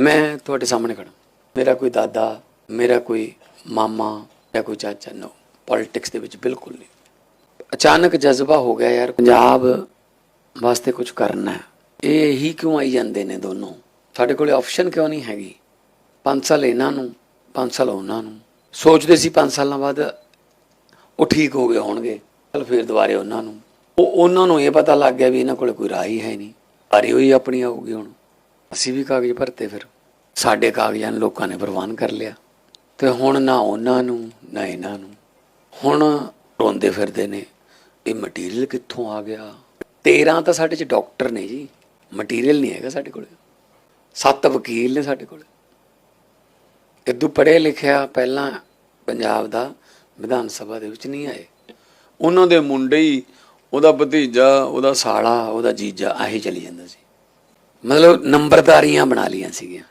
ਮੈਂ ਤੁਹਾਡੇ ਸਾਹਮਣੇ ਖੜਾ ਮੇਰਾ ਕੋਈ ਦਾਦਾ, ਮੇਰਾ ਕੋਈ ਮਾਮਾ ਜਾਂ ਕੋਈ ਚਾਚਾ ਨੋ ਪੋਲਿਟਿਕਸ ਦੇ ਵਿੱਚ ਬਿਲਕੁਲ ਨਹੀਂ। ਅਚਾਨਕ ਜਜ਼ਬਾ ਹੋ ਗਿਆ ਯਾਰ, ਪੰਜਾਬ ਵਾਸਤੇ ਕੁਝ ਕਰਨਾ ਹੈ। ਇਹ ਹੀ ਕਿਉਂ ਆਈ ਜਾਂਦੇ ਨੇ ਦੋਨੋਂ? ਸਾਡੇ ਕੋਲੇ ਆਪਸ਼ਨ ਕਿਉਂ ਨਹੀਂ ਹੈਗੀ? 5 ਸਾਲ ਇਹਨਾਂ ਨੂੰ 5 ਸਾਲ ਉਹਨਾਂ ਨੂੰ। ਸੋਚਦੇ ਸੀ 5 ਸਾਲਾਂ ਬਾਅਦ ਉਹ ਠੀਕ ਹੋ ਗਏ ਹੋਣਗੇ। ਚਲ ਫਿਰ ਦੁਬਾਰੇ ਉਹਨਾਂ ਨੂੰ। ਉਹ ਉਹਨਾਂ ਨੂੰ ਇਹ ਪਤਾ ਲੱਗ ਗਿਆ ਵੀ ਇਹਨਾਂ ਕੋਲੇ ਕੋਈ ਰਾਹ ਹੀ ਹੈ ਨਹੀਂ। ਵਾਰੀ ਹੋਈ ਆਪਣੀ ਆਊਗੀ ਹੁਣ। ਅਸੀਂ ਵੀ ਕਾਗਜ਼ ਭਰਤੇ ਫਿਰ। ਸਾਡੇ ਕਾਗਜ਼ਾਂ ਨੂੰ ਲੋਕਾਂ ਨੇ ਪ੍ਰਵਾਨ ਕਰ ਲਿਆ। ਤੇ ਹੁਣ ਨਾ ਉਹਨਾਂ ਨੂੰ, ਨਾ ਇਹਨਾਂ ਨੂੰ। ਹੁਣ ਰੋਂਦੇ ਫਿਰਦੇ ਨੇ ਇਹ ਮਟੀਰੀਅਲ ਕਿੱਥੋਂ ਆ ਗਿਆ? 13 ਤਾਂ ਸਾਡੇ ਚ ਡਾਕਟਰ ਨੇ ਜੀ। ਮਟੀਰੀਅਲ ਨਹੀਂ ਹੈਗਾ ਸਾਡੇ ਕੋਲ। ਸੱਤ ਵਕੀਲ ਨੇ ਸਾਡੇ ਕੋਲ। ਇਦੋਂ ਪੜ੍ਹੇ ਲਿਖਿਆ ਪਹਿਲਾਂ ਪੰਜਾਬ ਦਾ, ਵਿਧਾਨ ਸਭਾ ਦੇ ਵਿੱਚ ਨਹੀਂ ਆਏ। ਉਹਨਾਂ ਦੇ ਮੁੰਡੇ ਹੀ ਉਹਦਾ ਭਤੀਜਾ, ਉਹਦਾ ਸਾਲਾ, ਉਹਦਾ ਜੀਜਾ, ਆਹੀ ਚਲੀ ਜਾਂਦਾ ਸੀ। ਮਤਲਬ ਨੰਬਰਦਾਰੀਆਂ ਬਣਾ ਲੀਆਂ ਸੀਗੀਆਂ।